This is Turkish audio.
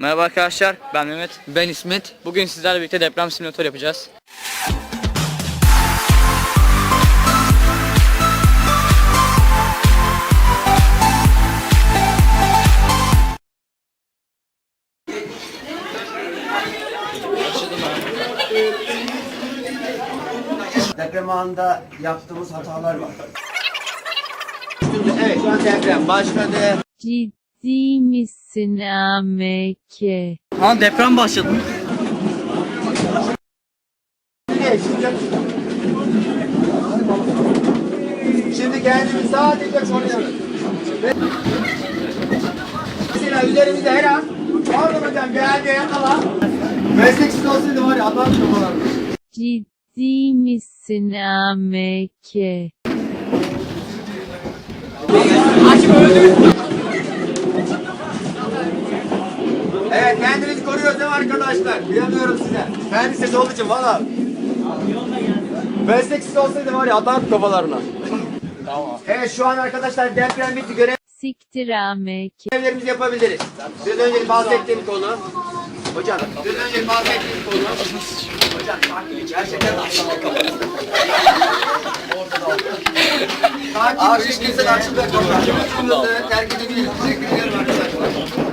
Merhaba arkadaşlar, ben Mehmet. Ben İsmet. Bugün sizlerle birlikte deprem simülatörü yapacağız. Deprem anında yaptığımız hatalar var. Evet şu an deprem başladı. Ciddi misin AMK? Ha deprem başladı. Şimdi, kendimizi sadece koruyoruz. Mesela üzerimizde her an Pardon hocam geldi yakala. Mesleksiz olsaydı var ya adam kafalardı. Ciddi misin AMK? Evet kendinizi koruyoruz değil mi arkadaşlar? Bilemiyorum size. Ben size olduğu için valla. Mesleksiz olsaydı var ya atardım kafalarına. tamam. Evet şu an arkadaşlar deprem bitti. Siktir AMK. Görevlerimizi yapabiliriz. Biraz önce bahsettiğim konu. Hocam, biraz önce bahsettiğim konu. Hocam, sakin gerçekten aşağıya kapalı. Abi hiç kimse açıp ve korkak. Terk edebiliriz. Teşekkür ederim arkadaşlar.